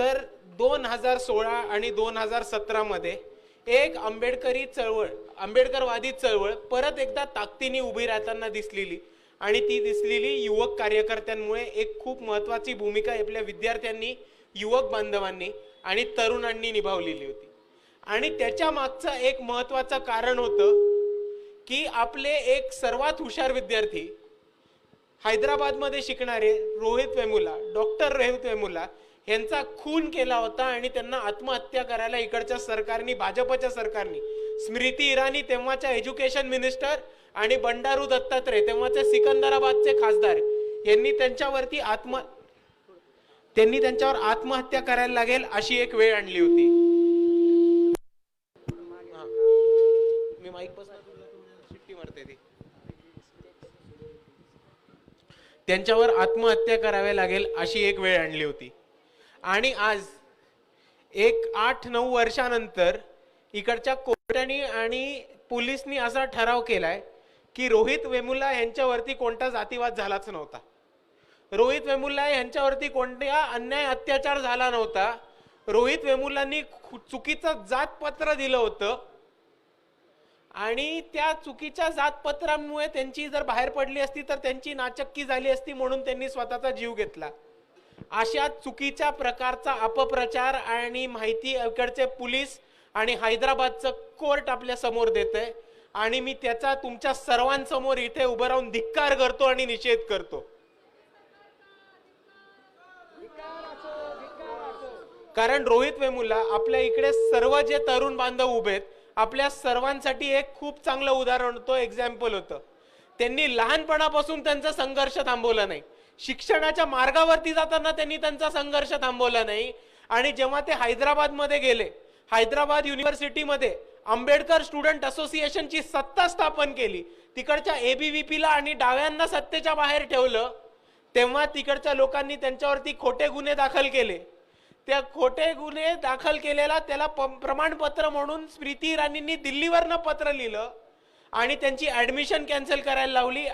तर दोन हजार सोळा आणि दोन हजार सतरामध्ये एक आंबेडकरी चळवळ आंबेडकरवादी चळवळ परत एकदा ताकदीने उभी राहताना दिसलेली आणि ती दिसलेली युवक कार्यकर्त्यांमुळे एक खूप महत्त्वाची भूमिका आपल्या विद्यार्थ्यांनी युवक बांधवांनी आणि तरुणांनी निभावलेली होती. आणि त्याच्या मागचं एक महत्त्वाचं कारण होतं की आपले एक सर्वात हुशार विद्यार्थी हैदराबादमध्ये शिकणारे रोहित वेमुला डॉक्टर रोहित वेमुला यांचा खून केला होता आणि त्यांना आत्महत्या करायला इकडच्या सरकारनी भाजपच्या सरकारनी स्मृती इराणी तेव्हाच्या एज्युकेशन मिनिस्टर आणि बंडारू दत्तात्रय तेव्हाचे सिकंदराबादचे खासदार यांनी त्यांच्यावरती आत्म त्यांनी त्यांच्यावर आत्महत्या करायला लागेल अशी एक वेळ आणली होती. मी माईक शिट्टी मारते ती. त्यांच्यावर आत्महत्या करावी लागेल अशी एक वेळ आणली होती. आणि आज एक आठ नऊ वर्षानंतर इकडच्या कोर्टाने आणि पोलिसनी असा ठराव केलाय की रोहित वेमुला यांच्यावरती कोणता जातीवाद झालाच नव्हता. रोहित वेमुल्ला यांच्यावरती कोणत्या अन्याय अत्याचार झाला नव्हता. रोहित वेमुल्लांनी चुकीचं चुकीचं जातपत्र दिलं होतं. आणि त्या चुकीच्या जातपत्रांमुळे त्यांची जर बाहेर पडली असती तर त्यांची नाचक्की झाली असती म्हणून त्यांनी स्वतःचा जीव घेतला. अशा चुकीच्या प्रकारचा अपप्रचार आणि माहिती इकडचे पोलीस आणि हैदराबादचं कोर्ट आपल्यासमोर देत आहे आणि मी त्याचा तुमच्या सर्वांसमोर इथे उभं राहून धिक्कार करतो आणि निषेध करतो. कारण रोहित वेमुला आपल्या इकडे सर्व जे तरुण बांधव उभे आहेत आपल्या सर्वांसाठी एक खूप चांगलं उदाहरण होतं एक्झाम्पल होतं. त्यांनी लहानपणापासून त्यांचा संघर्ष थांबवला नाही. शिक्षणाच्या मार्गावरती जाताना त्यांनी त्यांचा संघर्ष थांबवला नाही. आणि जेव्हा ते हैदराबादमध्ये गेले हैदराबाद युनिव्हर्सिटीमध्ये आंबेडकर स्टुडंट असोसिएशनची सत्ता स्थापन केली. तिकडच्या एबीव्हीपीला आणि डाव्यांना सत्तेच्या बाहेर ठेवलं तेव्हा तिकडच्या लोकांनी त्यांच्यावरती खोटे गुन्हे दाखल केले. त्या खोटे गुन्हे दाखल केलेला त्याला प- प्रमाणपत्र म्हणून स्मृती इराणींनी दिल्लीवरनं पत्र लिहिलं आणि त्यांची ॲडमिशन कॅन्सल करायला लावली.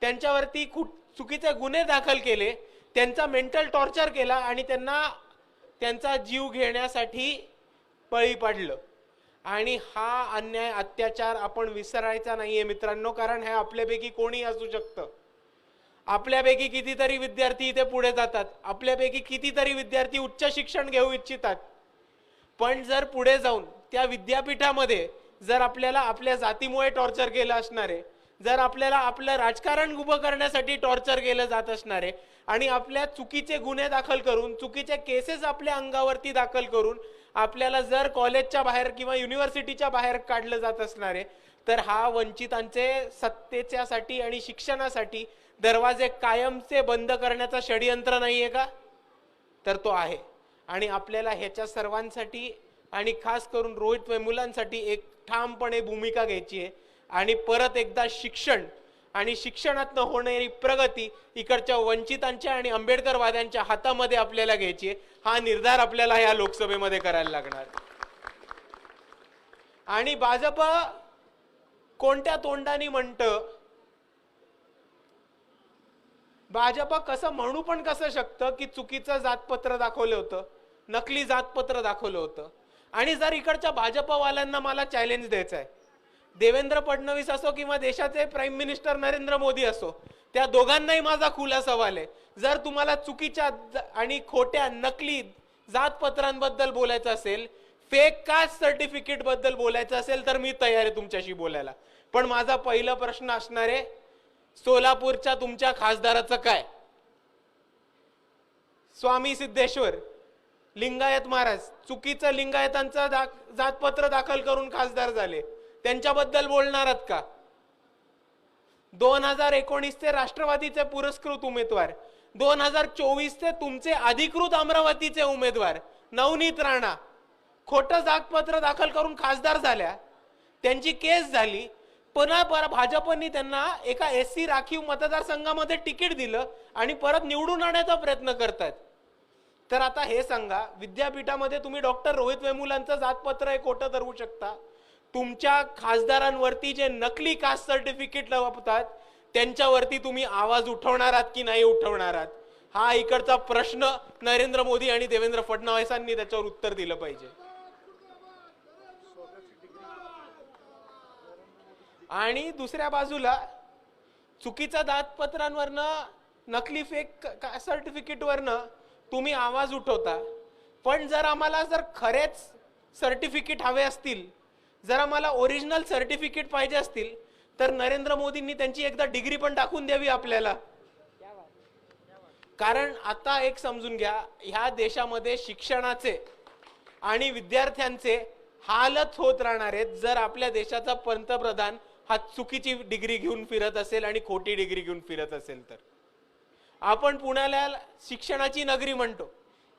त्यांच्यावरती कुठ चुकीचे गुन्हे दाखल केले त्यांचा मेंटल टॉर्चर केला आणि त्यांना त्यांचा जीव घेण्यासाठी बळी पडलं. आणि हा अन्याय अत्याचार आपण विसरायचा नाहीये मित्रांनो कारण हे आपल्यापैकी कोणी असू शकतं. आपल्यापैकी कितीतरी विद्यार्थी इथे पुढे जातात. आपल्यापैकी कितीतरी विद्यार्थी उच्च शिक्षण घेऊ इच्छितात. पण जर पुढे जाऊन त्या विद्यापीठामध्ये जर आपल्याला आपल्या जातीमुळे टॉर्चर केलं असणार आहे जर आपल्याला आपलं राजकारण उभं करण्यासाठी टॉर्चर केलं जात असणार आहे आणि आपल्या चुकीचे गुन्हे दाखल करून चुकीचे केसेस आपल्या अंगावरती दाखल करून आपल्याला जर कॉलेजच्या बाहेर किंवा युनिव्हर्सिटीच्या बाहेर काढलं जात असणार आहे तर हा वंचितांचे सत्तेच्यासाठी आणि शिक्षणासाठी दरवाजे कायमचे बंद करण्याचा षडयंत्र आहे का? तर तो आहे. आणि आपल्याला ह्याच्या सर्वांसाठी आणि खास करून रोहित वेमुलांसाठी एक ठामपणे भूमिका घ्यायची आहे. आणि परत एकदा शिक्षण. आणि शिक्षणातनं होणारी प्रगती इकडच्या वंचितांच्या आणि आंबेडकरवाद्यांच्या हातामध्ये आपल्याला घ्यायची आहे. हा निर्धार आपल्याला या लोकसभेमध्ये करायला लागणार. आणि भाजप कोणत्या तोंडाने म्हणतं? भाजप कसं म्हणू पण कसं शकतं की चुकीचं जातपत्र दाखवलं होतं नकली जातपत्र दाखवलं होतं? आणि जर इकडच्या भाजपवाल्यांना मला चॅलेंज द्यायचं आहे देवेंद्र फडणवीस असो किंवा देशाचे प्राईम मिनिस्टर नरेंद्र मोदी असो त्या दोघांनाही माझा खुला सवाल आहे. जर तुम्हाला चुकीच्या आणि खोट्या नकली जातपत्रांबद्दल बोलायचं असेल फेक कास्ट सर्टिफिकेटबद्दल बोलायचं असेल तर मी तयार आहे तुमच्याशी बोलायला. पण माझा पहिला प्रश्न असणार आहे सोलापूरच्या तुमच्या खासदाराचं काय? स्वामी सिद्धेश्वर लिंगायत महाराज चुकीचं लिंगायतांचं दाख जातपत्र दाखल करून खासदार झाले. त्यांच्याबद्दल बोलणार आहात का? दोन हजार एकोणीसचे राष्ट्रवादीचे पुरस्कृत उमेदवार. दोन हजार चोवीसचे तुमचे अधिकृत अमरावतीचे उमेदवार. नवनीत राणा. खोटं जातपत्र दाखल करून खासदार झाल्या. त्यांची केस झाली. पुन्हा पर भाजपनी त्यांना एका एस सी राखीव मतदारसंघामध्ये तिकीट दिलं आणि परत निवडून आणण्याचा प्रयत्न करतायत. तर आता हे सांगा विद्यापीठामध्ये तुम्ही डॉक्टर रोहित वेमुलांचं जातपत्र हे खोटं ठरवू शकता? तुमच्या खासदारांवरती जे नकली कास्ट सर्टिफिकेट लावतात त्यांच्यावरती तुम्ही आवाज उठवणार आहात की नाही उठवणार आहात? हा इकडचा प्रश्न नरेंद्र मोदी आणि देवेंद्र फडणवीसांनी त्याच्यावर उत्तर दिलं पाहिजे. आणि दुसऱ्या बाजूला चुकीच्या दातपत्रांवरनं नकली फेक सर्टिफिकेटवरनं तुम्ही आवाज उठवता. पण जर आम्हाला जर खरेच सर्टिफिकेट हवे असतील जर आम्हाला ओरिजिनल सर्टिफिकेट पाहिजे असतील तर नरेंद्र मोदींनी त्यांची एकदा डिग्री पण टाकून द्यावी आपल्याला. कारण आता एक समजून घ्या ह्या देशामध्ये शिक्षणाचे आणि विद्यार्थ्यांचे हालत होत राहणार आहेत. जर आपल्या देशाचा पंतप्रधान हा चुकीची डिग्री घेऊन फिरत असेल आणि खोटी डिग्री घेऊन फिरत असेल तर. आपण पुण्याला शिक्षणाची नगरी म्हणतो.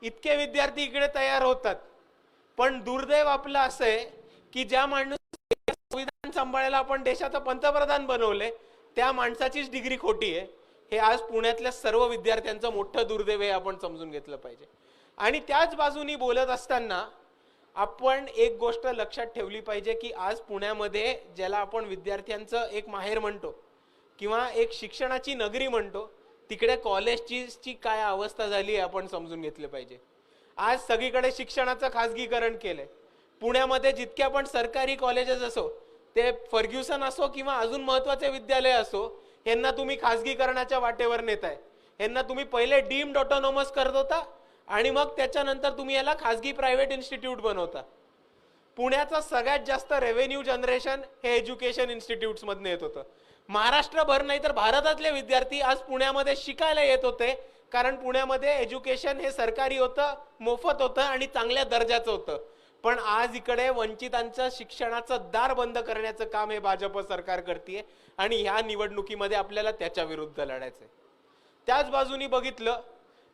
इतके विद्यार्थी इकडे तयार होतात. पण दुर्दैव आपलं असं आहे की ज्या माणूस संविधान सांभाळायला आपण देशाचं पंतप्रधान बनवले त्या माणसाचीच डिग्री खोटी आहे. हे आज पुण्यातल्या सर्व विद्यार्थ्यांचं मोठं दुर्दैव आहे आपण समजून घेतलं पाहिजे. आणि त्याच बाजूनी बोलत असताना आपण एक गोष्ट लक्षात ठेवली पाहिजे की आज पुण्यामध्ये ज्याला आपण विद्यार्थ्यांचं एक माहेर म्हणतो किंवा एक शिक्षणाची नगरी म्हणतो तिकडे कॉलेजची ची काय अवस्था झाली आहे आपण समजून घेतलं पाहिजे. आज सगळीकडे शिक्षणाचं खाजगीकरण केलंय. पुण्यामध्ये जितक्या पण सरकारी कॉलेजेस असो ते फर्ग्युसन असो किंवा अजून महत्त्वाचे विद्यालय असो यांना तुम्ही खाजगीकरणाच्या वाटेवर नेताय. यांना तुम्ही पहिले डीम्ड ऑटोनॉमस करत होता आणि मग त्याच्यानंतर तुम्ही याला खाजगी प्रायव्हेट इन्स्टिट्यूट बनवता. पुण्याचं सगळ्यात जास्त रेव्हेन्यू जनरेशन हे एज्युकेशन इन्स्टिट्यूट्समधनं येत होतं. महाराष्ट्रभर नाही तर भारतातले विद्यार्थी आज पुण्यामध्ये शिकायला येत होते कारण पुण्यामध्ये एज्युकेशन हे सरकारी होतं मोफत होतं आणि चांगल्या दर्जाचं होतं. पण आज इकडे वंचितांचं शिक्षणाचं दार बंद करण्याचं काम हे भाजप सरकार करते आणि ह्या निवडणुकीमध्ये आपल्याला त्याच्या विरुद्ध लढायचंय. त्याच बाजूनी बघितलं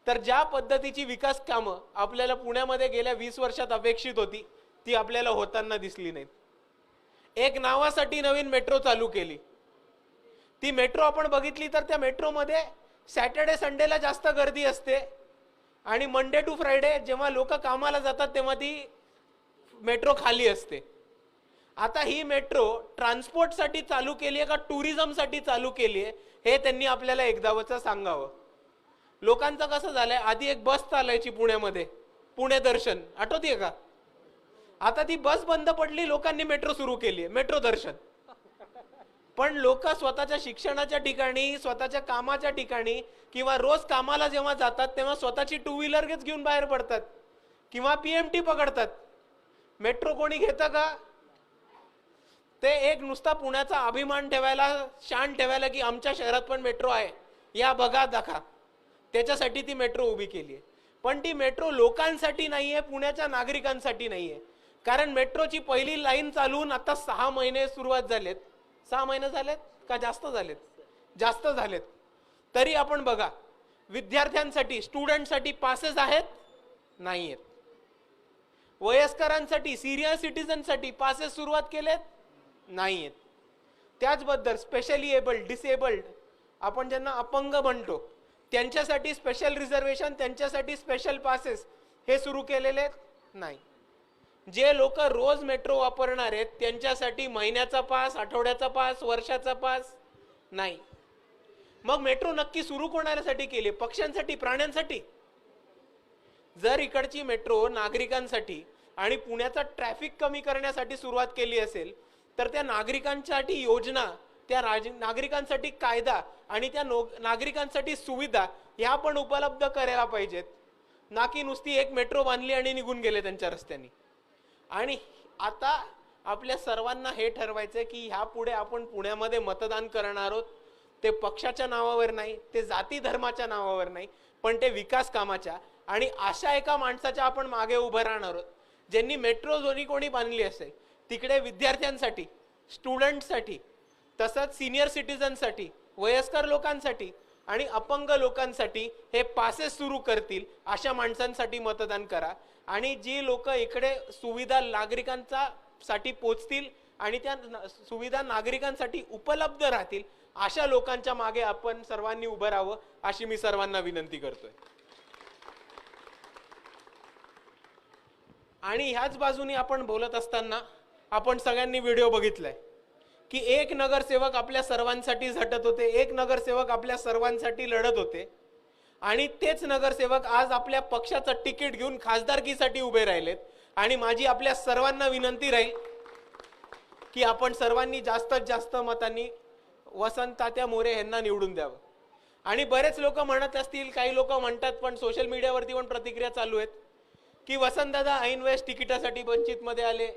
तर ज्या पद्धतीची विकास कामं आपल्याला पुण्यामध्ये गेल्या वीस वर्षात अपेक्षित होती ती आपल्याला होताना दिसली नाहीत. एक नावासाठी नवीन मेट्रो चालू केली. ती मेट्रो आपण बघितली तर त्या मेट्रोमध्ये सॅटर्डे संडेला जास्त गर्दी असते आणि मंडे टू फ्रायडे जेव्हा लोक कामाला जातात तेव्हा ती मेट्रो खाली असते. आता ही मेट्रो ट्रान्सपोर्टसाठी चालू केली आहे का टुरिझमसाठी चालू केली आहे हे त्यांनी आपल्याला एकदावचं सांगावं. लोकांचं कसं झालंय आधी एक बस चालायची पुण्यामध्ये पुणे दर्शन आठवते का? आता ती बस बंद पडली लोकांनी मेट्रो सुरू केली आहे मेट्रो दर्शन. पण लोक स्वतःच्या शिक्षणाच्या ठिकाणी स्वतःच्या कामाच्या ठिकाणी किंवा रोज कामाला जेव्हा जातात तेव्हा स्वतःची टू व्हीलर घेऊन बाहेर पडतात किंवा पीएमटी पकडतात. मेट्रो कोणी घेतं का? ते एक नुसता पुण्याचा अभिमान ठेवायला शान ठेवायला की आमच्या शहरात पण मेट्रो आहे. या बघा दाखा. त्याच्यासाठी ती मेट्रो उभी केली आहे. पण ती मेट्रो लोकांसाठी नाही आहे पुण्याच्या नागरिकांसाठी नाही आहे कारण मेट्रोची पहिली लाईन चालवून आता सहा महिने सुरुवात झालेत. सहा महिने झालेत का जास्त झालेत? जास्त झालेत. तरी आपण बघा विद्यार्थ्यांसाठी स्टुडंटसाठी पासेस आहेत? नाही आहेत वयस्करांसाठी सिनियर सिटीजनसाठी पासेस सुरुवात केलेत? नाही आहेत त्याचबद्दल स्पेशली एबल्ड डिसेबल्ड आपण ज्यांना अपंग म्हणतो त्यांच्यासाठी स्पेशल रिझर्वेशन त्यांच्यासाठी स्पेशल पासेस हे सुरू केलेले नाही. जे लोक रोज मेट्रो वापरणार आहेत त्यांच्यासाठी महिन्याचा पास आठवड्याचा पास वर्षाचा पास नाही. मग मेट्रो नक्की सुरू कोणासाठी केली? पक्ष्यांसाठी प्राण्यांसाठी? जर इकडची मेट्रो नागरिकांसाठी आणि पुण्याचा ट्रॅफिक कमी करण्यासाठी सुरुवात केली असेल तर त्या नागरिकांसाठी योजना त्या राज नागरिकांसाठी कायदा आणि त्या नो नागरिकांसाठी सुविधा ह्या पण उपलब्ध करायला पाहिजेत. ना की नुसती एक मेट्रो बांधली आणि निघून गेले त्यांच्या रस्त्यानी. आणि आता आपल्या सर्वांना हे ठरवायचं की ह्या पुढे आपण पुण्यामध्ये मतदान करणार आहोत. ते पक्षाच्या नावावर नाही ते जाती धर्माच्या नावावर नाही पण ते विकास कामाच्या. आणि अशा एका माणसाच्या आपण मागे उभं राहणार आहोत ज्यांनी मेट्रो झोनी कोणी बांधली असेल तिकडे विद्यार्थ्यांसाठी स्टुडंटसाठी तसंच सिनियर सिटीजनसाठी वयस्कर लोकांसाठी आणि अपंग लोकांसाठी हे पासेस सुरू करतील अशा माणसांसाठी मतदान करा. आणि जी लोक इकडे सुविधा नागरिकांचा साठी पोचतील आणि त्या सुविधा नागरिकांसाठी उपलब्ध राहतील अशा लोकांच्या मागे आपण सर्वांनी उभं राहावं अशी मी सर्वांना विनंती करतोय. आणि ह्याच बाजूने आपण बोलत असताना आपण सगळ्यांनी व्हिडिओ बघितलाय की एक नगरसेवक आपल्या सर्वांसाठी झटत होते एक नगरसेवक आपल्या सर्वांसाठी लढत होते. आणि तेच नगरसेवक आज आपल्या पक्षाचं तिकीट घेऊन खासदारकीसाठी उभे राहिलेत. आणि माझी आपल्या सर्वांना विनंती राहील की आपण सर्वांनी जास्तीत जास्त मतांनी वसंत तात्या मोरे यांना निवडून द्यावं. आणि बरेच लोक म्हणत असतील काही लोक म्हणतात पण सोशल मीडियावरती पण प्रतिक्रिया चालू आहेत. की वसंतदादा ऐनवेळेस तिकिटासाठी वंचित मध्ये आले.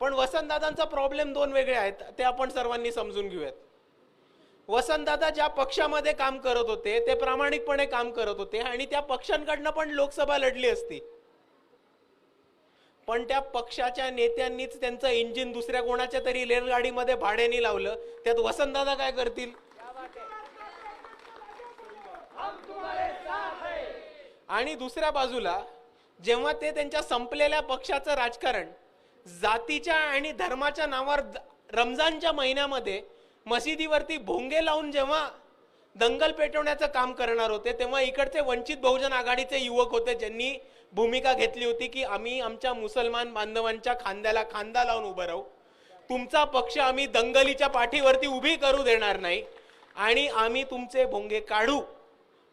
पण वसंतदादांचा प्रॉब्लेम दोन वेगळे आहेत ते आपण सर्वांनी समजून घेऊयात. वसंतदादा ज्या पक्षामध्ये काम करत होते ते प्रामाणिकपणे काम करत होते आणि त्या पक्षांकडनं पण लोकसभा लढली असती. पण त्या पक्षाच्या नेत्यांनीच त्यांचं इंजिन दुसऱ्या कोणाच्या तरी रेलगाडीमध्ये भाड्याने लावलं त्यात वसंतदादा काय करतील? आणि दुसऱ्या बाजूला जेव्हा ते त्यांच्या संपलेल्या पक्षाचं राजकारण जातीच्या आणि धर्माच्या नावावर रमजानच्या महिन्यामध्ये मशिदीवरती भोंगे लावून जेव्हा दंगल पेटवण्याचं काम करणार होते तेव्हा इकडचे वंचित बहुजन आघाडीचे युवक होते ज्यांनी भूमिका घेतली होती की आम्ही आमच्या मुसलमान बांधवांच्या खांद्याला खांदा लावून उभं राहू. तुमचा पक्ष आम्ही दंगलीच्या पाठीवरती उभी करू देणार नाही आणि आम्ही तुमचे भोंगे काढू.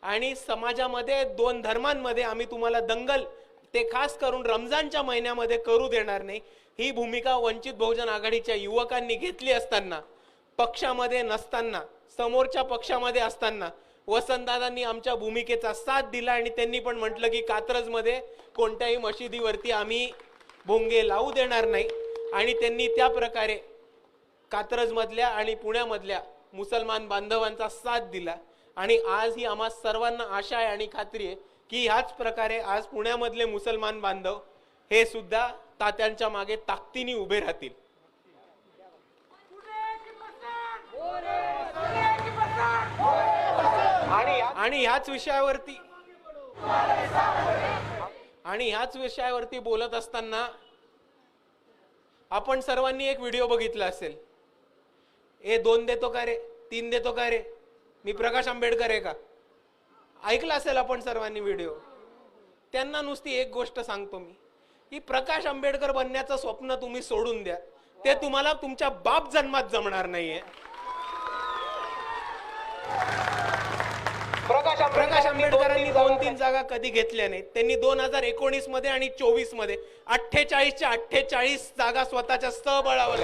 आणि समाजामध्ये दोन धर्मांमध्ये आम्ही तुम्हाला दंगल ते खास करून रमजानच्या महिन्यामध्ये करू देणार नाही. ही भूमिका वंचित बहुजन आघाडीच्या युवकांनी घेतली असताना पक्षामध्ये नसताना समोरच्या पक्षामध्ये असताना वसंतदादांनी आमच्या भूमिकेचा साथ दिला आणि त्यांनी पण म्हटलं की कात्रजमध्ये कोणत्याही मशिदीवरती आम्ही भोंगे लावू देणार नाही. आणि त्यांनी त्या प्रकारे कात्रजमधल्या आणि पुण्यामधल्या मुसलमान बांधवांचा साथ दिला. आणि आज ही आम्हा सर्वांना आशा आहे आणि खात्री आहे की ह्याच प्रकारे आज पुण्यामधले मुसलमान बांधव हे सुद्धा तात्यांच्या मागे ताकदीने उभे राहतील. आणि आणि ह्याच विषयावरती आणि ह्याच विषयावरती बोलत असताना आपण सर्वांनी एक व्हिडिओ बघितला असेल. ए दोन देतो का रे? तीन देतो का रे? मी प्रकाश आंबेडकर आहे का? ऐकलं असेल आपण सर्वांनी व्हिडिओ. त्यांना नुसती एक गोष्ट सांगतो मी. की प्रकाश आंबेडकर बनण्याचं स्वप्न तुम्ही सोडून द्या. ते तुम्हाला तुमच्या बाप जन्मात जमणार नाहीये. प्रकाश प्रकाश आंबेडकरांनी दोन तीन जागा कधी घेतल्या नाहीत. त्यांनी दोन हजार एकोणीसमध्ये आणि चोवीसमध्ये अठ्ठेचाळीसच्या अठ्ठेचाळीस जागा स्वतःच्या सबळावर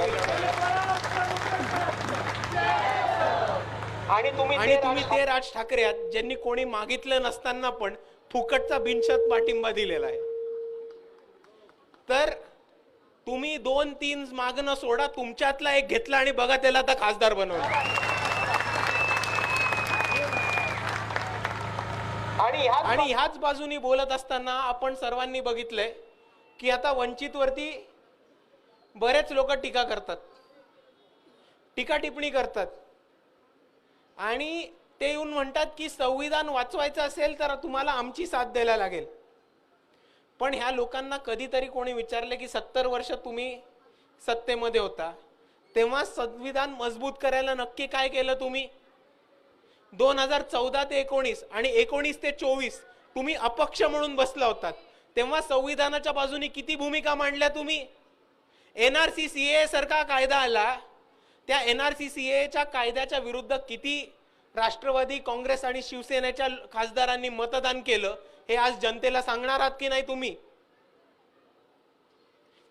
आणि तुम्ही आणि तुम्ही ते राज ठाकरे आहात ज्यांनी कोणी मागितलं नसताना पण फुकटचा बिनशत पाठिंबा दिलेला आहे. तर तुम्ही दोन तीन मागणं सोडा तुमच्यातला एक घेतला आणि बघा त्याला आता खासदार बनवला. आणि आणि ह्याच बाजूनी बोलत असताना आपण सर्वांनी बघितलंय की आता वंचित वरती बरेच लोक टीका करतात. टीका टिप्पणी करतात. आणि ते येऊन म्हणतात की संविधान वाचवायचं असेल तर तुम्हाला आमची साथ द्यायला लागेल. पण ह्या लोकांना कधीतरी कोणी विचारले की सत्तर वर्ष तुम्ही सत्तेमध्ये होता तेव्हा संविधान मजबूत करायला नक्की काय केलं तुम्ही? दोन हजार चौदा ते एकोणीस आणि एकोणीस ते चोवीस तुम्ही अपक्ष म्हणून बसला होतात. तेव्हा संविधानाच्या बाजूने किती भूमिका मांडल्या तुम्ही? N R C C A सारखा कायदा आला त्या एन आर सी सी एच्या कायद्याच्या विरुद्ध किती राष्ट्रवादी काँग्रेस आणि शिवसेनेच्या खासदारांनी मतदान केलं हे आज जनतेला सांगणार आहात की नाही तुम्ही?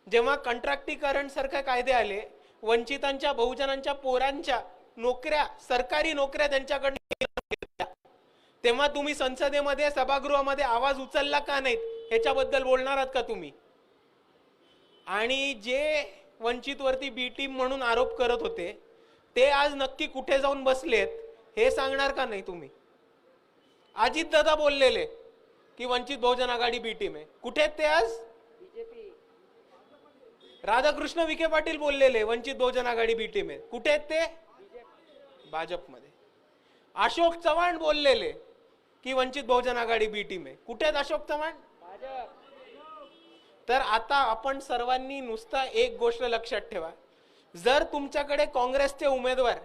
जेव्हा कंत्राक्टीकरण सारखे कायदे आले वंचितांच्या बहुजनांच्या पोरांच्या नोकऱ्या सरकारी नोकऱ्या त्यांच्याकडनं तेव्हा तुम्ही संसदेमध्ये सभागृहामध्ये आवाज उचलला का नाहीत? ह्याच्याबद्दल बोलणार आहात का तुम्ही? आणि जे वंचितवरती बी टीम म्हणून आरोप करत होते. ते आज नक्की कुठे जाऊन बसलेत हे सांगणार का नाही तुम्ही? अजित दादा बोललेले की वंचित बहुजन आघाडी बी टीम आहे. कुठे आहेत ते आज? राधाकृष्ण विखे पाटील बोललेले वंचित बहुजन आघाडी बी टीम आहे. कुठे आहेत ते? भाजपमध्ये. अशोक चव्हाण बोललेले की वंचित बहुजन आघाडी बी टीम आहे. कुठे आहेत अशोक चव्हाण? तर आता आपण सर्वांनी नुसता एक गोष्ट लक्षात ठेवा. जर तुमच्याकडे काँग्रेसचे उमेदवार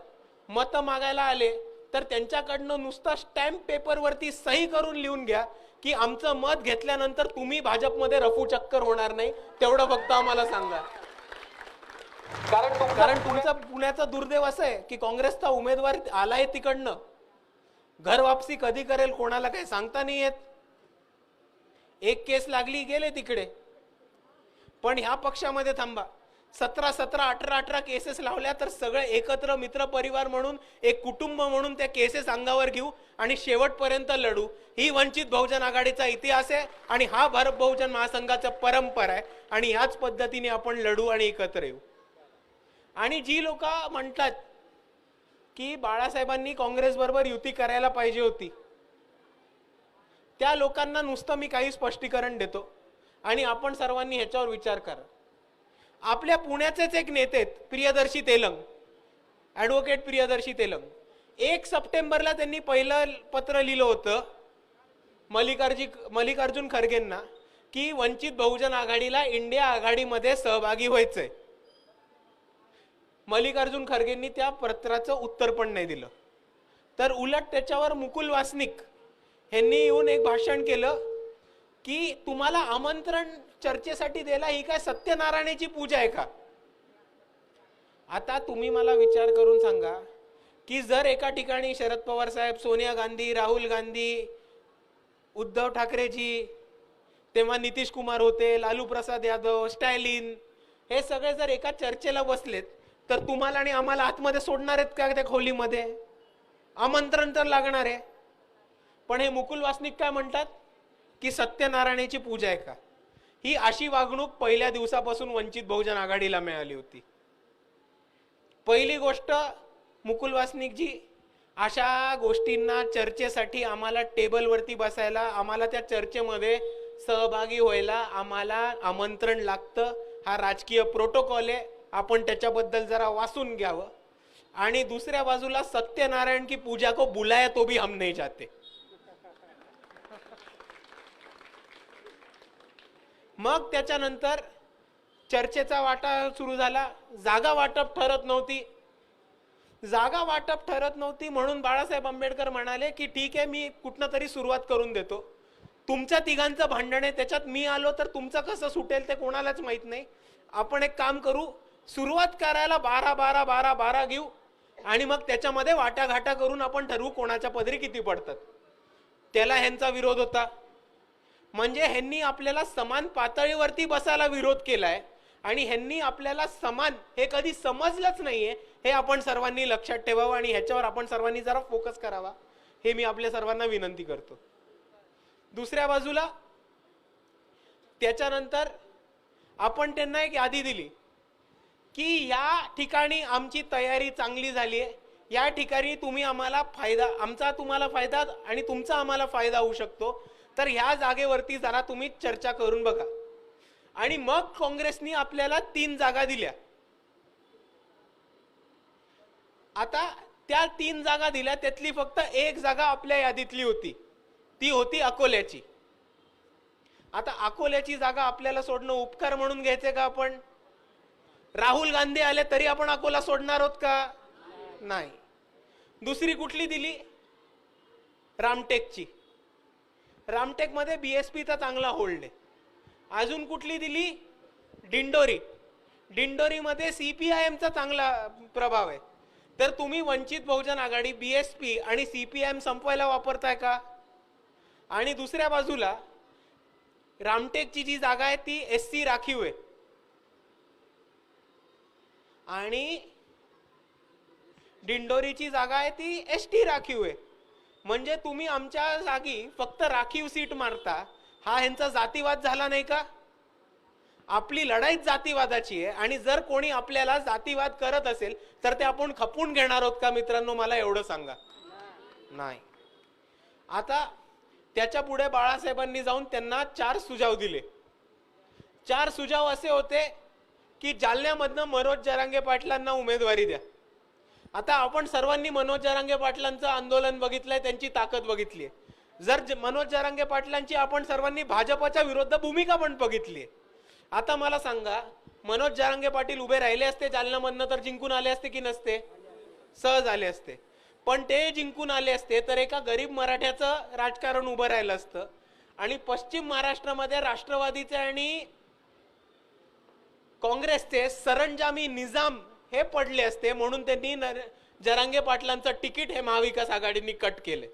मतं मागायला आले तर त्यांच्याकडनं नुसता स्टॅम्प पेपरवरती सही करून लिहून घ्या की आमचं मत घेतल्यानंतर तुम्ही भाजपमध्ये रफू चक्कर होणार नाही तेवढं फक्त आम्हाला सांगा. कारण कारण तुमचा पुण्याचा दुर्दैव असं आहे की काँग्रेसचा उमेदवार आलाय तिकडनं. घर वापसी कधी करेल कोणाला काही सांगता नाही येत. एक केस लागली गेले तिकडे. पण ह्या पक्षामध्ये थांबा. सतरा सतरा अठरा अठरा केसेस लावल्या तर सगळे एकत्र मित्र परिवार म्हणून एक कुटुंब म्हणून त्या केसेस अंगावर घेऊ आणि शेवटपर्यंत लढू. ही वंचित बहुजन आघाडीचा इतिहास आहे आणि हा भारत बहुजन महासंघाचा परंपरा आहे आणि ह्याच पद्धतीने आपण लढू आणि एकत्र येऊ. आणि जी लोक म्हणतात की बाळासाहेबांनी काँग्रेस बरोबर युती करायला पाहिजे होती त्या लोकांना नुसतं मी काही स्पष्टीकरण देतो. आणि आपण सर्वांनी ह्याच्यावर विचार करा. आपल्या पुण्याचेच एक नेते प्रियदर्शी तेलंग. ॲडव्होकेट प्रियदर्शी तेलंग. एक सप्टेंबरला त्यांनी पहिलं पत्र लिहिलं होतं मल्लिकार्जी मल्लिकार्जुन खरगेंना की वंचित बहुजन आघाडीला इंडिया आघाडीमध्ये सहभागी व्हायचंय. मल्लिकार्जुन खरगेंनी त्या पत्राचं उत्तर पण नाही दिलं. तर उलट त्याच्यावर मुकुल वासनिक यांनी येऊन एक भाषण केलं की तुम्हाला आमंत्रण चर्चेसाठी दिला ही काय सत्यनारायणाची पूजा आहे का? आता तुम्ही मला विचार करून सांगा की जर एका ठिकाणी शरद पवार साहेब सोनिया गांधी राहुल गांधी उद्धव ठाकरेजी तेव्हा नितीश कुमार होते लालू प्रसाद यादव स्टॅलिन हे सगळे जर एका चर्चेला बसलेत तर तुम्हाला आणि आम्हाला आतमध्ये सोडणार आहेत का त्या खोलीमध्ये? आमंत्रण तर लागणार आहे. पण हे मुकुल वासनिक काय म्हणतात? की सत्यनारायणाची पूजा आहे का? ही अशी वागणूक पहिल्या दिवसापासून वंचित बहुजन आघाडीला मिळाली होती. पहिली गोष्ट मुकुल वासनिकजी अशा गोष्टींना चर्चेसाठी आम्हाला टेबलवरती बसायला आम्हाला त्या चर्चेमध्ये सहभागी व्हायला आम्हाला आमंत्रण लागतं. हा राजकीय प्रोटोकॉल आहे. आपण त्याच्याबद्दल जरा वाचून घ्यावं. आणि दुसऱ्या बाजूला सत्यनारायण की पूजा को बुलाया तो भी हम नहीं जाते. मग त्याच्यानंतर चर्चेचा वाटा सुरू झाला. जागा वाटप ठरत नव्हती. जागा वाटप ठरत नव्हती म्हणून बाळासाहेब आंबेडकर म्हणाले की ठीक आहे मी कुठनं तरी सुरुवात करून देतो. तुमच्या तिघांचं भांडण आहे त्याच्यात मी आलो तर तुमचं कसं सुटेल ते कोणालाच माहीत नाही. आपण एक काम करू सुरुवात करायला बारा बारा बारा बारा घेऊ आणि मग त्याच्यामध्ये वाटाघाटा करून आपण ठरवू कोणाच्या पदरी किती पडतात. त्याला ह्यांचा विरोध होता. म्हणजे ह्यांनी आपल्याला समान पातळीवरती बसायला विरोध केलाय आणि ह्यांनी आपल्याला समान हे कधी समजलंच नाहीये हे आपण सर्वांनी लक्षात ठेवावं आणि ह्याच्यावर आपण सर्वांनी जरा फोकस करावा हे मी आपल्या सर्वांना विनंती करतो. दुसऱ्या बाजूला त्याच्यानंतर आपण त्यांना एक यादी दिली की या ठिकाणी आमची तयारी चांगली झाली आहे या ठिकाणी तुम्ही आम्हाला फायदा आमचा तुम्हाला फायदा आणि तुमचा आम्हाला फायदा होऊ शकतो. तर ह्या जागेवरती जरा तुम्ही चर्चा करून बघा. आणि मग काँग्रेसनी आपल्याला तीन जागा दिल्या. आता त्या तीन जागा दिल्या त्यातली फक्त एक जागा आपल्या यादीतली होती. ती होती अकोल्याची. आता अकोल्याची जागा आपल्याला सोडणं उपकार म्हणून घ्यायचे का आपण? राहुल गांधी आले तरी आपण अकोला सोडणार आहोत का? नाही. दुसरी कुठली दिली? रामटेकची. रामटेकमध्ये बी एस पीचा चांगला होल्ड आहे. अजून कुठली दिली? डिंडोरी. डिंडोरीमध्ये सी पी आय एमचा चांगला प्रभाव आहे. तर तुम्ही Vanchit Bahujan Aghadi B S P आणि सी पी एम संपवायला वापरताय का? आणि दुसऱ्या बाजूला रामटेकची जी जागा आहे ती एस सी राखीव आहे. आणि डिंडोरीची जागा आहे ती एस टी राखीव आहे. म्हणजे तुम्ही आमच्या जागी फक्त राखीव सीट मारता. हा ह्यांचा जातीवाद झाला नाही का? आपली लढाईच जातीवादाची आहे आणि जर कोणी आपल्याला जातीवाद करत असेल तर ते आपण खपून घेणार आहोत का मित्रांनो? मला एवढं सांगा. नाही. आता त्याच्या पुढे बाळासाहेबांनी जाऊन त्यांना चार सुझाव दिले. चार सुझाव असे होते की जालन्यामधनं मनोज जरांगे पाटलांना उमेदवारी द्या. आता आपण सर्वांनी मनोज जरांगे पाटलांचं आंदोलन बघितलंय त्यांची ताकद बघितली जर ज- मनोज जरांगे पाटलांची आपण सर्वांनी भाजपच्या विरुद्ध भूमिका पण बघितली आता मला सांगा मनोज जरांगे पाटील उभे राहिले असते जालनामधनं तर जिंकून आले असते की नसते? सहज आले असते. पण ते जिंकून आले असते तर एका गरीब मराठ्याचं राजकारण उभं राहिलं असतं. आणि पश्चिम महाराष्ट्रामध्ये राष्ट्रवादीचे आणि काँग्रेसचे सरंजामी निजाम हे पडले असते म्हणून त्यांनी नर- जरांगे पाटलांचं तिकीट हे महाविकास आघाडीने कट केले.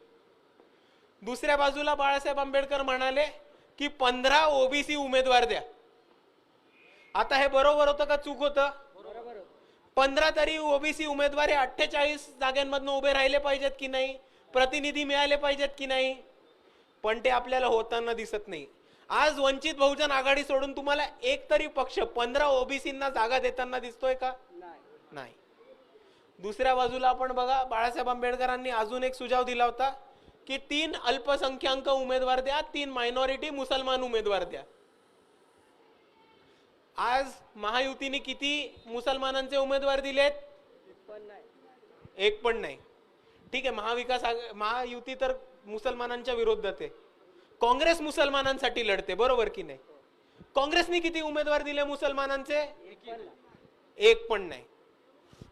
दुसऱ्या बाजूला बाळासाहेब आंबेडकर म्हणाले की पंधरा ओबीसी उमेदवार द्या. आता हे बरोबर होतं का चूक होतं? पंधरा तरी ओबीसी उमेदवार हे अठ्ठेचाळीस जागांमधनं उभे राहिले पाहिजेत की नाही? प्रतिनिधी मिळाले पाहिजेत की नाही? पण ते आपल्याला होताना दिसत नाही. आज वंचित बहुजन आघाडी सोडून तुम्हाला एक तरी पक्ष पंधरा ओबीसींना जागा देताना दिसतोय का? नाही. दुसऱ्या बाजूला आपण बघा बाळासाहेब आंबेडकरांनी अजून एक सुझाव दिला होता की तीन अल्पसंख्याक उमेदवार द्या तीन मायनॉरिटी मुसलमान उमेदवार द्या. आज महायुतीने किती मुसलमानांचे उमेदवार दिलेत? एक पण नाही. ठीक आहे महाविकास महायुती तर मुसलमानांच्या विरोधात आहे काँग्रेस मुसलमानांसाठी लढते बरोबर की नाही? काँग्रेसने किती उमेदवार दिले मुसलमानांचे? एक पण नाही.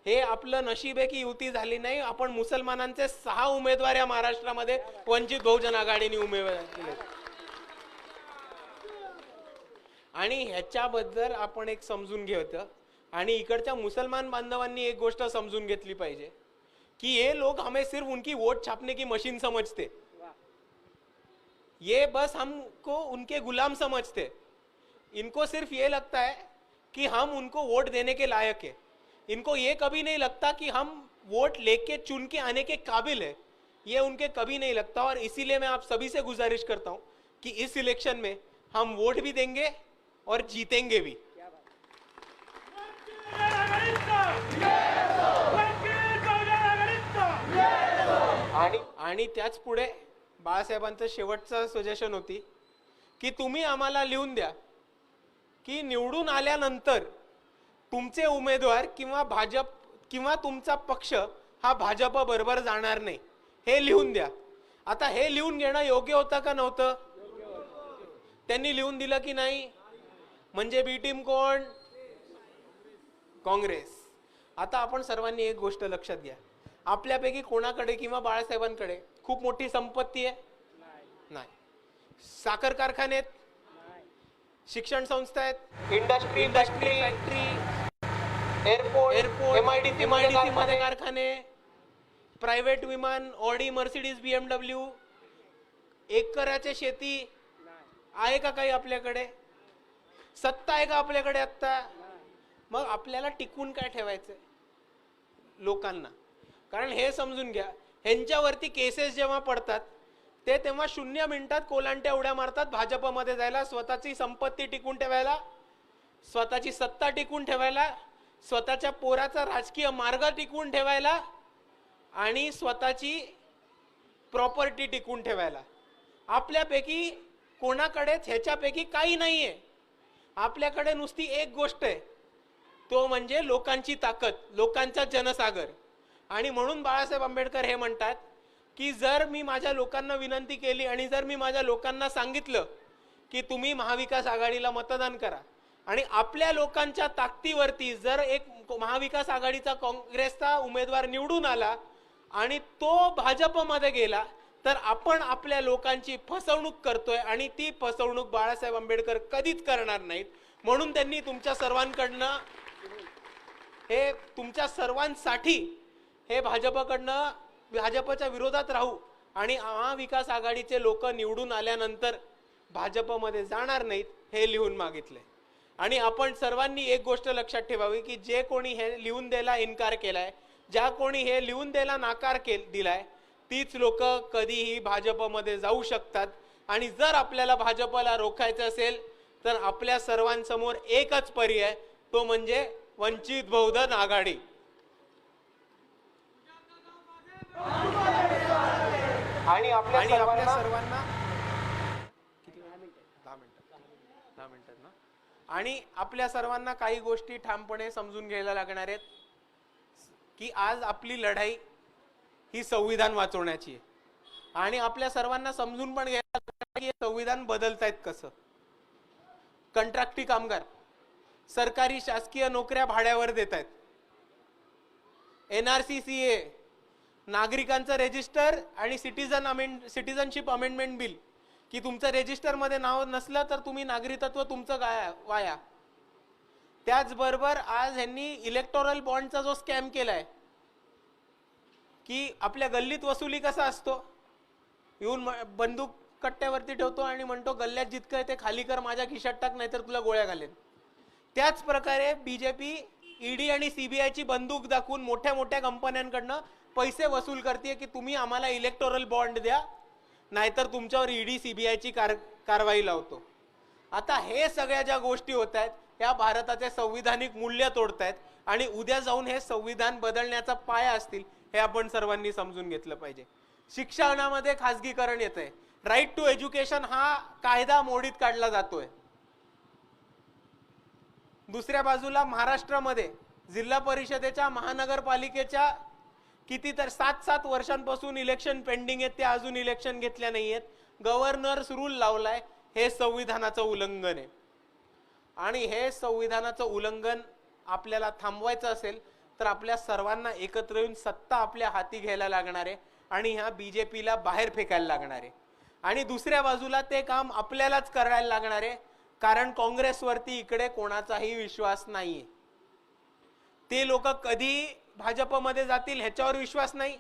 हे आपलं नशीब आहे की युती झाली नाही आपण मुसलमानांचे सहा उमेदवार या महाराष्ट्रामध्ये वंचित बहुजन आघाडीने उमेदवार केले. आणि ह्याच्याबद्दल आपण एक समजून घेत आणि इकडच्या मुसलमान बांधवांनी एक गोष्ट समजून घेतली पाहिजे कि ये लोग हमें सिर्फ उनकी वोट छापने की मशीन समझते ये बस हमको उनके गुलाम समझते. इनको सिर्फ ये लगता है कि हम उनको वोट देने के लायक है. इनको ये कभी नहीं लगता कि हम वोट लेके चुन के आने के काबिल है। ये उनके कभी नहीं लगता और इसीलिए मैं आप सभी से गुजारिश करता हूँ कि इस इलेक्शन में हम वोट भी देंगे और जीतेंगे भी। आणि सजेशन होती की तुम्ही आम्हाला लिहून द्या की निवडून आल्यानंतर तुमचे उमेदवार किंवा भाजप किंवा तुमचा पक्ष हा भाजप बरोबर जाणार नाही. हे लिहून द्या. आता हे लिहून घेणं योग्य होतं का नव्हतं? त्यांनी लिहून दिलं की नाही? म्हणजे बी टीम कोण? काँग्रेस. आता आपण सर्वांनी एक गोष्ट लक्षात घ्या. आपल्यापैकी कोणाकडे किंवा बाळासाहेबांकडे खूप मोठी संपत्ती आहे? नाही. साखर कारखाने आहेत? शिक्षण संस्था आहेत? Industry industry factory airport MIDC MIDC मध्ये कारखाने. प्रायव्हेट विमान ऑडी मर्सिडीज बीएमडब्ल्यू एकराचे शेती आहे का काही आपल्याकडे? सत्ता आहे का आपल्याकडे आत्ता? मग आपल्याला टिकून काय ठेवायचंय लोकांना. कारण हे समजून घ्या ह्यांच्यावरती केसेस जेव्हा पडतात ते तेव्हा शून्य मिनिटात कोलांट्या उड्या मारतात भाजपमध्ये जायला स्वतःची संपत्ती टिकून ठेवायला स्वतःची सत्ता टिकून ठेवायला स्वतःच्या पोराचा राजकीय मार्ग टिकवून ठेवायला आणि स्वतःची प्रॉपर्टी टिकून ठेवायला. आपल्यापैकी कोणाकडेच ह्याच्यापैकी काही नाही आहे आपल्याकडे नुसती एक गोष्ट आहे. तो म्हणजे लोकांची ताकद लोकांचा जनसागर. आणि म्हणून बाळासाहेब आंबेडकर हे म्हणतात की जर मी माझ्या लोकांना विनंती केली आणि जर मी माझ्या लोकांना सांगितलं की तुम्ही महाविकास आघाडीला मतदान करा आणि आपल्या लोकांच्या ताकदीवरती जर एक महाविकास आघाडीचा काँग्रेसचा उमेदवार निवडून आला आणि तो भाजपमध्ये गेला तर आपण आपल्या लोकांची फसवणूक करतोय आणि ती फसवणूक बाळासाहेब आंबेडकर कधीच करणार नाहीत. म्हणून त्यांनी तुमच्या सर्वांकडनं हे तुमच्या सर्वांसाठी हे भाजपकडनं भाजपच्या विरोधात राहू आणि महाविकास आघाडीचे लोक निवडून आल्यानंतर भाजपमध्ये जाणार नाहीत हे लिहून मागितले आणि आपण सर्वांनी एक गोष्ट लक्षात ठेवावी की जे कोणी हे लिहून द्यायला इन्कार केलाय ज्या कोणी हे लिहून द्यायला नाकार केल दिलाय तीच लोक कधीही भाजपमध्ये जाऊ शकतात. आणि जर आपल्याला भाजपला रोखायचं असेल तर आपल्या सर्वांसमोर एकच पर्याय तो म्हणजे वंचित बहुजन आघाडी. आणि आपल्या सर्वांना किती वेळ? दहा मिनिटं दहा मिनिटात ना आणि आपल्या सर्वांना काही गोष्टी ठामपणे समजून घ्यायला लागणार आहेत की आज आपली लढाई ही संविधान वाचवण्याची आहे. आणि आपल्या सर्वांना समजून पण घ्यायला लागणार की हे संविधान बदलतायत कसं. कंट्रॅक्टी कामगार सरकारी शासकीय नोकऱ्या भाड्यावर देत आहेत. N R C C A नागरिकांचं रजिस्टर आणि citizen amend citizenship amendment bill की तुमचं रेजिस्टरमध्ये नाव नसलं तर तुम्ही नागरिकत्व तुमचं गाया वाया. त्याचबरोबर आज ह्यांनी इलेक्टोरल बॉन्डचा जो स्कॅम केलाय की आपल्या गल्लीत वसुली कसा असतो? येऊन म- बंदूक कट्ट्यावरती ठेवतो आणि म्हणतो गल्ल्यात जितकं आहे ते खाली कर माझ्या खिशात टाक नाहीतर तुला गोळ्या घालेन. त्याच प्रकारे बीजेपी ईडी आणि सीबीआयची बंदूक दाखवून मोठ्या मोठ्या कंपन्यांकडनं पैसे वसूल करते की तुम्ही आम्हाला इलेक्टोरल बॉन्ड द्या. नाहीतर तुमच्यावर ईडी सीबीआयची कार कारवाई लावतो. आता हे सगळ्या ज्या गोष्टी होत आहेत ह्या भारताचे संविधानिक मूल्य तोडतायत आणि उद्या जाऊन हे संविधान बदलण्याचा पाया असतील हे आपण सर्वांनी समजून घेतलं पाहिजे. शिक्षणामध्ये खासगीकरण येत आहे राईट टू एज्युकेशन हा कायदा मोडीत काढला जातोय. दुसऱ्या बाजूला महाराष्ट्रामध्ये जिल्हा परिषदेच्या महानगरपालिकेच्या किती तर सात सात वर्षांपासून इलेक्शन पेंडिंग आहेत ते अजून इलेक्शन घेतल्या नाही आहेत. गव्हर्नर्स रूल लावलाय हे संविधानाचं उल्लंघन आहे. आणि हे संविधानाचं उल्लंघन आपल्याला थांबवायचं असेल तर आपल्या सर्वांना एकत्र येऊन सत्ता आपल्या हाती घ्यायला लागणार आहे आणि ह्या बी जे पीला बाहेर फेकायला लागणार आहे. आणि दुसऱ्या बाजूला ते काम आपल्यालाच करायला लागणार आहे कारण काँग्रेसवरती इकडे कोणाचाही विश्वास नाहीये. ते लोक कधी भाजपमध्ये जातील ह्याच्यावर विश्वास नाही.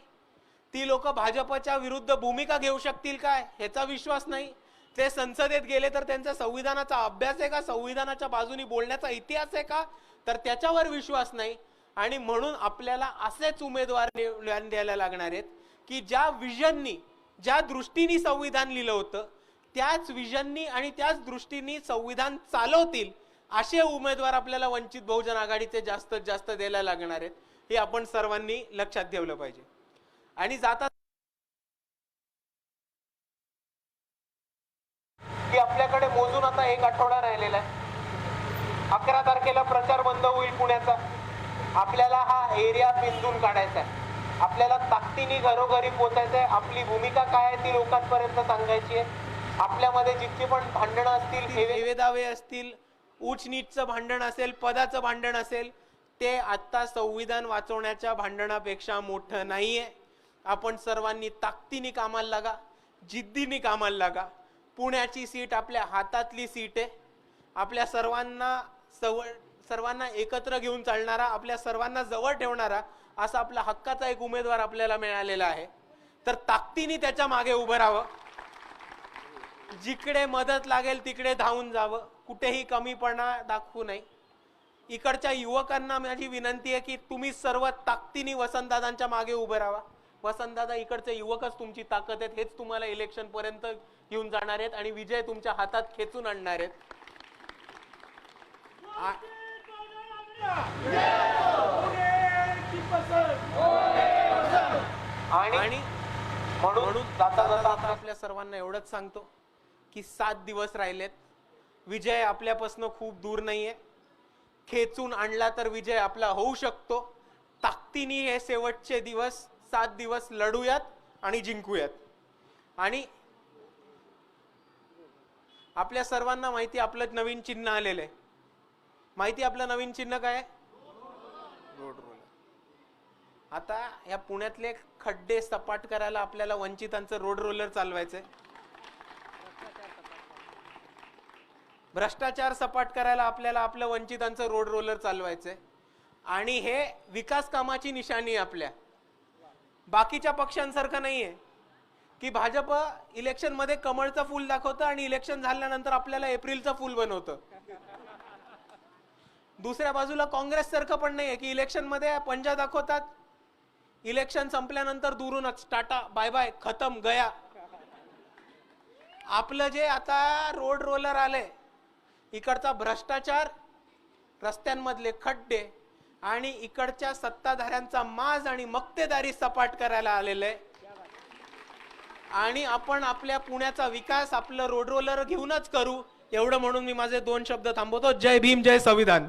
ती लोक भाजपच्या विरुद्ध भूमिका घेऊ शकतील काय? ह्याचा विश्वास नाही. ते संसदेत गेले तर त्यांचा संविधानाचा अभ्यास आहे का? संविधानाच्या बाजूनी बोलण्याचा इतिहास आहे का? तर त्याच्यावर विश्वास नाही. आणि म्हणून आपल्याला असेच उमेदवार निवडून द्यायला लागणार आहेत की ज्या विजननी ज्या दृष्टीने संविधान लिहिलं होतं त्याच विजननी आणि त्याच दृष्टीने संविधान चालवतील असे उमेदवार आपल्याला वंचित बहुजन आघाडीचे जास्तीत जास्त द्यायला लागणार आहेत. हे आपण सर्वांनी लक्षात ठेवलं पाहिजे. आणि जाता आपल्याकडे मोजून आता एक आठवडा राहिलेला आहे. अकरा तारखेला प्रचार बंद होईल पुण्याचा. आपल्याला हा एरिया बिंदून काढायचा आहे. आपल्याला ताकदीने घरोघरी पोचायचं आहे आपली भूमिका काय आहे ती लोकांपर्यंत सांगायची आहे. आपल्यामध्ये जितकी पण भांडणं असतील हेवे दावे असतील उच नीचचं भांडण असेल पदाचं भांडण असेल ते आत्ता संविधान वाचवण्याच्या भांडणापेक्षा मोठं नाही आहे आपण सर्वांनी ताकदीने कामाला लागा जिद्दीने कामाला लागा. पुण्याची सीट आपल्या हातातली सीट आहे. आपल्या सर्वांना सव सर्वांना एकत्र घेऊन चालणारा आपल्या सर्वांना जवळ ठेवणारा असा आपला हक्काचा एक उमेदवार आपल्याला मिळालेला आहे. तर ताकदीने त्याच्यामागे उभं राहावं. जिकडे मदत लागेल तिकडे धावून जावं. कुठेही कमीपणा दाखवू नये. इकडच्या युवकांना माझी विनंती आहे की तुम्ही सर्व ताकदीने वसंतदादांच्या मागे उभे राहा. वसंतदादा इकडचे युवकच तुमची ताकद आहेत हेच तुम्हाला इलेक्शन पर्यंत घेऊन जाणार आहेत आणि विजय तुमच्या हातात खेचून आणणार आहेत. आणि म्हणून जाता जाता आता आपल्या सर्वांना एवढंच सांगतो की सात दिवस राहिलेत. विजय आपल्यापासून खूप दूर नाहीये. खेचून आणला तर विजय आपला होऊ शकतो. ताकदीने हे शेवटचे दिवस सात दिवस लढूयात आणि जिंकूयात. आणि आपल्या सर्वांना माहिती आपलं नवीन चिन्ह आलेलं आहे. माहिती आपलं नवीन चिन्ह काय? रोड रोलर आता या पुण्यातले खड्डे सपाट करायला आपल्याला वंचितांचं रोड रोलर चालवायचंय. भ्रष्टाचार सपाट करायला आपल्याला आपलं वंचितांचं रोड रोलर चालवायचंय. आणि हे विकास कामाची निशाणी आहे आपल्या. बाकीच्या पक्षांसारखं नाही आहे की भाजप इलेक्शनमध्ये कमळचं फूल दाखवतं आणि इलेक्शन झाल्यानंतर आपल्याला एप्रिलचं फूल बनवतं. दुसऱ्या बाजूला काँग्रेस सारखं पण नाहीये की इलेक्शनमध्ये पंजा दाखवतात. इलेक्शन संपल्यानंतर दुरूनच टाटा बाय बाय खतम गया. आपलं जे आता रोड रोलर आले इकडचा भ्रष्टाचार रस्त्यांमधले खड्डे आणि इकडच्या सत्ताधाऱ्यांचा माज आणि मक्तेदारी सपाट करायला आलेलं आहे. आणि आपण आपल्या पुण्याचा विकास आपलं रोड रोलर घेऊनच करू एवढं म्हणून मी माझे दोन शब्द थांबवतो. जय भीम जय संविधान.